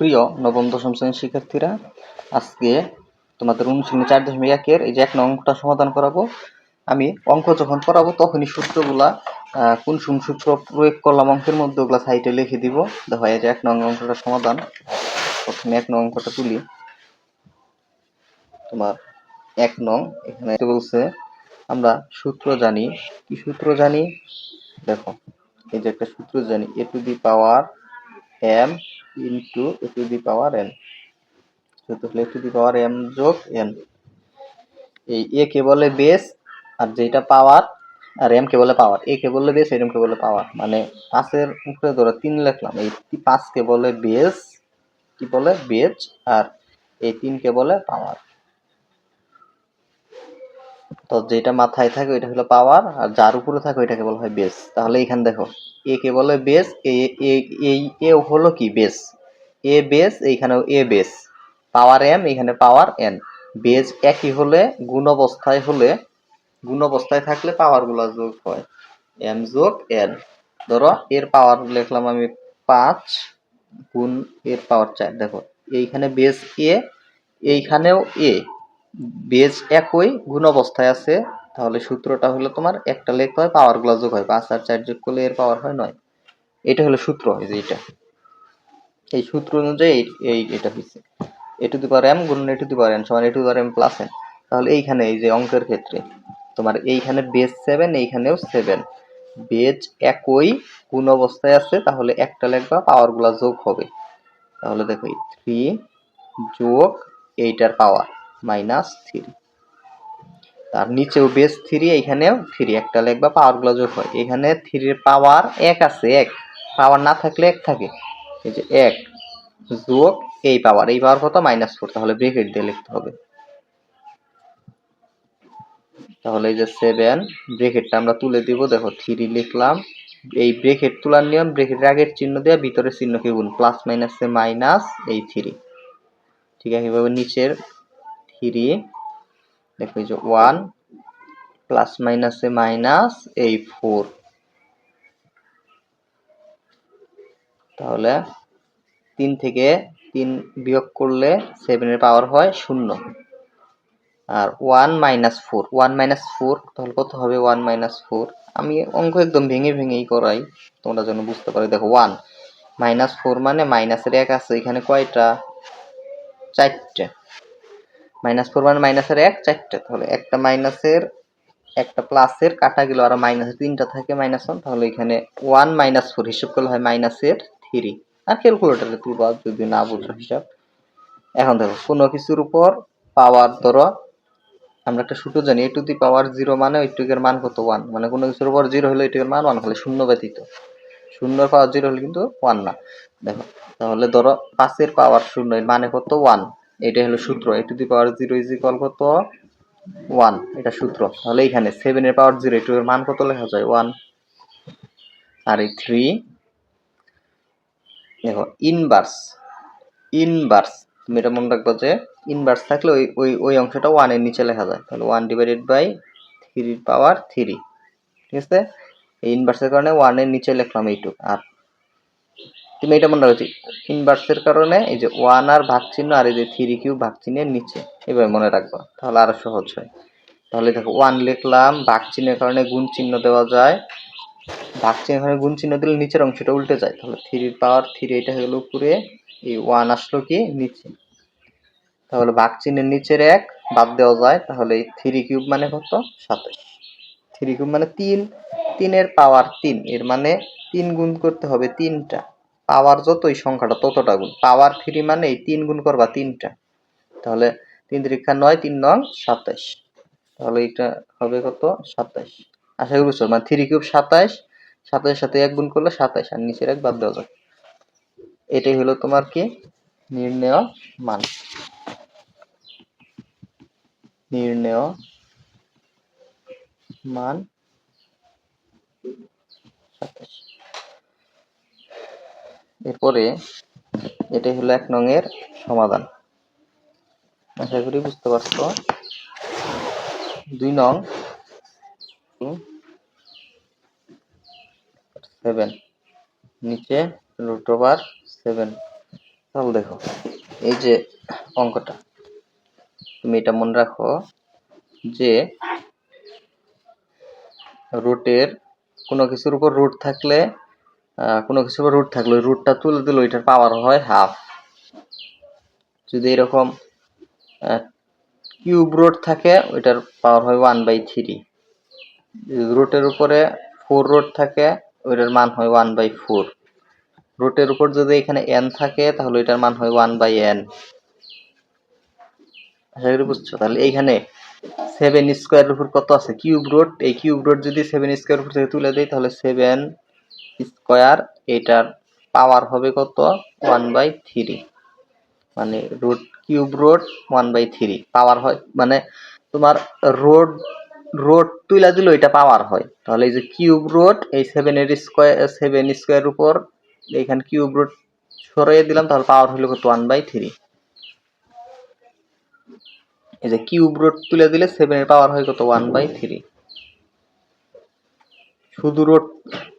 প্রিয় নবম, দশম শ্রেণির শিক্ষার্থীরা, আজকে তোমাদের অনুশীলনী চার দশমিক একের এই যে এক অঙ্কটা সমাধান করাবো। আমি অঙ্ক যখন করাবো, তখনই সূত্রগুলা কোন কোন সূত্র প্রয়োগ করলাম অঙ্কের মধ্যে, ওগুলা সাইডে লিখে দিব। দেখো, এই যে এক নং অঙ্কটা সমাধান। প্রথমে এক নং অঙ্কটা তুলি। তোমার এক নং, এখানে বলছে, আমরা সূত্র জানি। কি সূত্র জানি? দেখো, এই যে একটা সূত্র জানি। A to the power M into A to the power N তাহলে টু দি পাওয়ার এম যোগ এন এই এ কে বলে বেস আর যেটা পাওয়ার আর এম কে বলে পাওয়ার এ কে বলে বেস এম কে বলে পাওয়ার মানে পাঁচের উপরে ধরো তিন লিখলাম। এই পাঁচ কে বলে বেস কি বলে? বেজ আর এই তিন কে বলে পাওয়ার তো যেটা মাথায় থাকে ওইটা হলো পাওয়ার আর যার উপরে থাকে ওইটাকে বলা হয় বেস তাহলে এখানে দেখো এ কে বলে বেস এ এ- হলো কি বেস এ বেস এইখানেও এ বেস পাওয়ার এম এখানে পাওয়ার এন বেজ একই হলে গুণ অবস্থায় হলে, গুণ অবস্থায় থাকলে পাওয়ারগুলা যোগ হয়। এম যোগ এন ধরো, এর পাওয়ার লিখলাম আমি পাঁচ গুণ এর পাওয়ার চার। দেখো, এইখানে বেস এ এইখানেও এ বেজ একই গুণ অবস্থায় আছে, তাহলে সূত্রটা হলো তোমার একটা লেখতে হয় পাওয়ারগুলা যোগ হয়, পাঁচ আর চার যোগ করলে এর পাওয়ার হয় নয়। এটা হলো সূত্র, এই যে এটা। এই সূত্র অনুযায়ী এই- এটা হয়েছে এ টু দি পাওয়ার এম গুণ এ টু দি পাওয়ার এন সমান A to the power M plus N তাহলে এইখানে এই যে অঙ্কের ক্ষেত্রে, তোমার এইখানে বেজ সেভেন এইখানেও সেভেন বেজ একই গুণ অবস্থায় আছে, তাহলে একটা লেখবা পাওয়ারগুলা যোগ হবে। তাহলে দেখো থ্রি যোগ এইটার পাওয়ার মাইনাস থ্রি। তার নিচেও বেস থ্রি এইখানেও থ্রি একটা লেখবা পাওয়ারগুলো যোগ হয়। এখানে থ্রির পাওয়ার এক আছে, এক। পাওয়ার না থাকলে এক থাকে। এই যে এক যোগ এই পাওয়ার এই পাওয়ার কত? মাইনাস ফোর তাহলে ব্রেকেট দিয়ে লিখতে হবে। তাহলে এই যে সেভেন ব্রেকেটটা আমরা তুলে দিব। দেখো থ্রি লিখলাম। এই ব্রেকেট তোলার নিয়ম ব্রেকেটের আগের চিহ্ন দেওয়া ভিতরের চিহ্নকে গুণ। প্লাস মাইনাসে মাইনাস এই থ্রি ঠিক আছে এভাবে নিচের থ্রি, দেখো যে ওয়ান, প্লাস মাইনাসে মাইনাস এই ফোর। তাহলে তিন থেকে তিন বিয়োগ করলে সেভেনের পাওয়ার হয় শূন্য। আর one minus four, one minus four, তাহলে কত হবে ওয়ান মাইনাস ফোর? আমি অঙ্ক একদম ভেঙে ভেঙেই করাই, তোমরা যেন বুঝতে পারো। দেখো ওয়ান, মাইনাস ফোর মানে মাইনাসের এক আছে, এখানে কয়টা? চারটে। মাইনাস ফোর মানে মাইনাসের এক চারটে, তাহলে একটা মাইনাসের একটা প্লাসের কাটা গেল আর মাইনাসের তিনটা থাকে মাইনাস ওয়ান, তাহলে এখানে ওয়ান মাইনাস ফোর হিসাব করলে হয় মাইনাসের থ্রি। আর ক্যালকুলেটারে তুলবা যদি না বুঝো হিসাব। এখন দেখো, কোনো কিছুর উপর পাওয়ার ধরো, আমরা একটা সূত্র জানি, A to the power zero মানে ওইটুকের মান কত ওয়ান? মানে কোনো কিছুর উপর জিরো হলে ওইটুকের মান ওয়ান হলে শূন্য ব্যতীত। শূন্যর পাওয়ার জিরো হলে কিন্তু ওয়ান না। দেখো, তাহলে ধরো পাঁচের পাওয়ার শূন্য মানে কত ওয়ান? এটা হলো সূত্র। A to the power zero is equal কত? ওয়ান এটা সূত্র। তাহলে এইখানে সেভেন এর পাওয়ার জিরো টু এর মান কত লেখা যায়? ওয়ান আর এই থ্রি দেখো ইনভার্স ইনভার্স তুমি এটা মনে রাখব যে ইনভার্স থাকলে ওই ওই ওই অংশটা ওয়ানের নিচে লেখা যায়। তাহলে ওয়ান ডিভাইডেড বাই থ্রির পাওয়ার থ্রি ঠিক আছে? এই ইনভার্সের কারণে ওয়ানের নিচে লিখলাম এইটুক। আর তুমি এটা মনে রাখছি ইনভার্সের কারণে এই যে ওয়ান আর ভাগ চিহ্ন আর এই যে থ্রি কিউ ভাগ চিহ্নের নিচে এভাবে মনে রাখবা, তাহলে আরও সহজ হয়। তাহলে দেখো ওয়ান লিখলাম ভাগ চিহ্নের কারণে গুণ চিহ্ন দেওয়া যায়। ভাগ চিহ্নের কারণে গুণ চিহ্ন দিলে নিচের অংশটা উল্টে যায়। তাহলে থ্রির পাওয়ার থ্রি এটা হলো উপরে, এই ওয়ান আসলো কি? নিচে। তাহলে ভাগ চিহ্নের নিচের এক বাদ দেওয়া যায়, তাহলে এই থ্রি কিউব মানে কত? সাতাশ। থ্রি কিউব মানে তিন। তিনের পাওয়ার তিন, এর মানে তিন গুণ করতে হবে তিনটা। পাওয়ার যত যতই সংখ্যাটা ততটা গুণ। পাওয়ার থ্রি মানে এই তিন গুণ করবা তিনটা। তাহলে তিন তিরিক্ষা নয়, তিন নং সাতাইশ। তাহলে এটা হবে কত? সাতাইশ। আশা করি মানে থ্রি কিউব সাতাইশ সাতাশের সাথে এক গুণ করলে সাতাইশ, আর নিচের এক বাদ দেওয়া যায় এটাই হলো তোমার কি? নির্ণয় মান। নির্ণয় মান সাতাশ এরপরে এটাই হলো এক নং এর সমাধান। আশা করি বুঝতে পারছ? দুই নং সেভেন নিচে রুট ওভার সেভেন তাহলে দেখো, এই যে অঙ্কটা, তুমি এটা মনে রাখো যে রুটের কোনো কিছুর উপর রুট থাকলে কোনো কিছু রুট থাকলে রুটটা তুলে দিলে ওইটার পাওয়ার হয় হাফ যদি এরকম কিউব রোড থাকে, ওইটার পাওয়ার হয় ওয়ান বাই থ্রি রুটের উপরে ফোর রোড থাকে, ওইটার মান হয় ওয়ান বাই ফোর রুটের উপর যদি এখানে এন থাকে, তাহলে ওইটার মান হয় ওয়ান বাই এন আশা করি বুঝছ? তাহলে এইখানে সেভেন স্কোয়ারের উপর কত আছে? কিউব রোড এই কিউব রোড যদি সেভেন স্কোয়ার উপর থেকে তুলে দেয় তাহলে সেভেন স্কোয়ার, এটার পাওয়ার হবে কত? ওয়ান বাই থ্রি মানে root cube root one by three power হয় মানে তোমার রোড রোড তুলে দিলে এটা পাওয়ার হয়। তাহলে এই যে কিউব রুট এই সেভেনের স্কোয়ার সেভেন স্কোয়ার উপর এইখানে কিউব রুট সরিয়ে দিলাম, তাহলে পাওয়ার হলো কত? ওয়ান বাই থ্রি এই যে কিউব রুট তুলে দিলে সেভেনের পাওয়ার হয় কত? ওয়ান বাই থ্রি শুধু রোড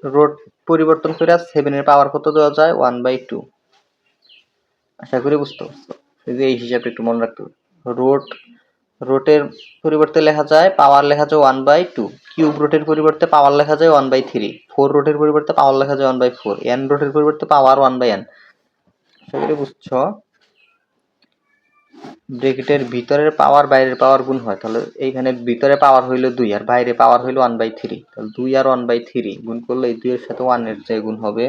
রোড পরিবর্তন করে সেভেনের পাওয়ার কত দেওয়া যায়? ওয়ান বাই টু আশা করি বুঝতে পারছ। যে এই হিসাবটা একটু মনে রাখতে রোড, রোটের পরিবর্তে লেখা যায় পাওয়ার লেখা যায় ওয়ান বাই টু কিউব রোটের পরিবর্তে পাওয়ার লেখা যায় ওয়ান বাই থ্রি ফোর রোটের পরিবর্তে পাওয়ার লেখা যায় ওয়ান বাই ফোর এন রোটের পরিবর্তে পাওয়ার ওয়ান বাই এন আশা করি বুঝছ। ব্রেকেটের ভিতরের পাওয়ার বাইরের পাওয়ার গুণ হয়। তাহলে এইখানে ভিতরে পাওয়ার হইল দুই আর বাইরে পাওয়ার হইল ওয়ান বাই থ্রি তাহলে দুই আর ওয়ান বাই থ্রি গুণ করলে এই দুইয়ের সাথে ওয়ানের যে গুণ হবে।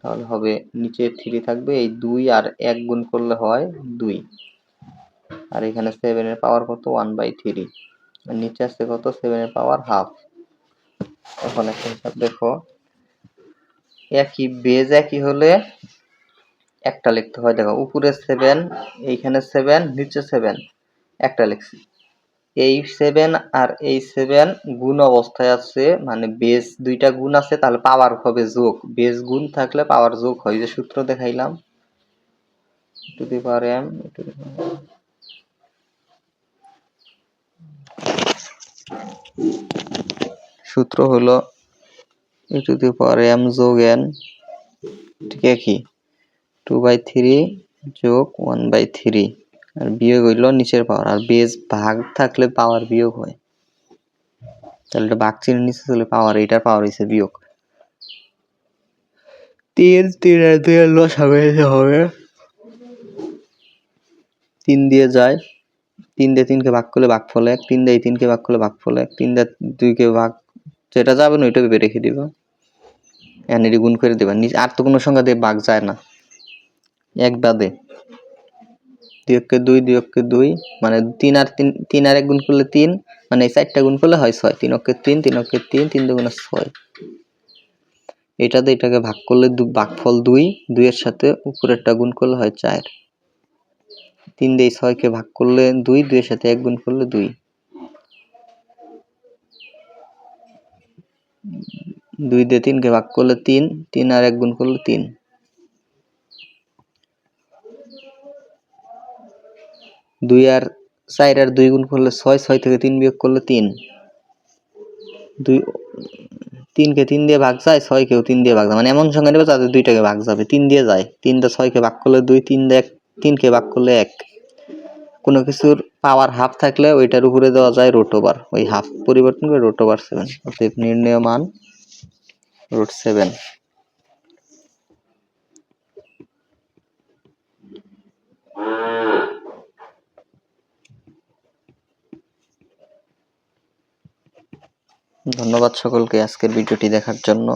তাহলে হবে নিচে থ্রি থাকবে, এই দুই আর এক গুণ করলে হয় দুই। আর এখানে সেভেনের পাওয়ার কত? ওয়ান বাই থ্রি নিচে আসছে কত? সেভেনের পাওয়ার হাফ এখন একটা হিসাব দেখো। একই বেজ একই হলে একটা লিখতে হয়, দেখো, উপরে সেভেন এইখানে সেভেন নিচে সেভেন একটা লিখছি। এই সেভেন আর এই সেভেন গুণ অবস্থায় আছে মানে বেস দুইটা গুণ আছে, তাহলে পাওয়ার হবে যোগ। বেস গুণ থাকলে পাওয়ার যোগ হয় যে সূত্র দেখাইলাম। দি এম সূত্র হলো e to the power m যোগ এন ঠিক কি টু বাই থ্রি যোগ ওয়ান বাই থ্রি আর বিয়োগ হইল নিচের পাওয়ার আর বেস ভাগ থাকলে পাওয়ার বিয়োগ হয়। তাহলে এটা ভাগ চিহ্ন নিচে চলে পাওয়ার এটার পাওয়ার হয়েছে বিয়োগ। তিন তিন আর দুই আর এসে হবে তিন দিয়ে যায়। তিন দিয়ে তিনকে ভাগ করলে ভাগ ফলে এক, তিন দিয়ে তিনকে ভাগ করলে ভাগ ফলে এক, তিন দিয়ে দুইকে ভাগ যেটা যাবে না ওইটাকে রেখে দিবা। এনে গুণ করে দিবা। আর তো কোনো সংখ্যা দিয়ে ভাগ যায় না। এক বাদে। দুই দুই দুই অক্ষে দুই মানে তিন আর তিন তিন আর এক গুণ করলে তিন মানে এই চারটা গুণ করলে হয় ছয়। তিন অক্ষে তিন তিন অক্ষে তিন তিন দুগুণে ছয়। এটাতে এটাকে ভাগ করলে ভাগফল দুই, দুইয়ের সাথে উপরেরটা গুণ করলে হয় চার। তিন দিয়ে ছয়কে ভাগ করলে দুই, দুইয়ের সাথে এক গুণ করলে দুই। দুই দিয়ে তিনকে ভাগ করলে তিন তিন আর এক গুণ করলে তিন। দুই আর চার আর দুই গুণ করলে ছয় ছয় থেকে তিন বিয়োগ করলে তিন। দুই, তিনকে তিন দিয়ে ভাগ যায়, ছয়কেও তিন দিয়ে ভাগ যায়। মানে এমন সংখ্যা নেবে তাদের দুইটাকে ভাগ যাবে। তিন দিয়ে যায়। তিনটা ছয়কে ভাগ করলে দুই, তিন এক, তিনকে ভাগ করলে এক। কোনো কিছুর পাওয়ার হাফ থাকলে ওইটার উপরে দেওয়া যায় রোট ওভার ওই হাফ পরিবর্তন করে রোট ওভার সেভেন অতএব নির্ণয় মান রুট সেভেন ধন্যবাদ সকলকে আজকের ভিডিওটি দেখার জন্য।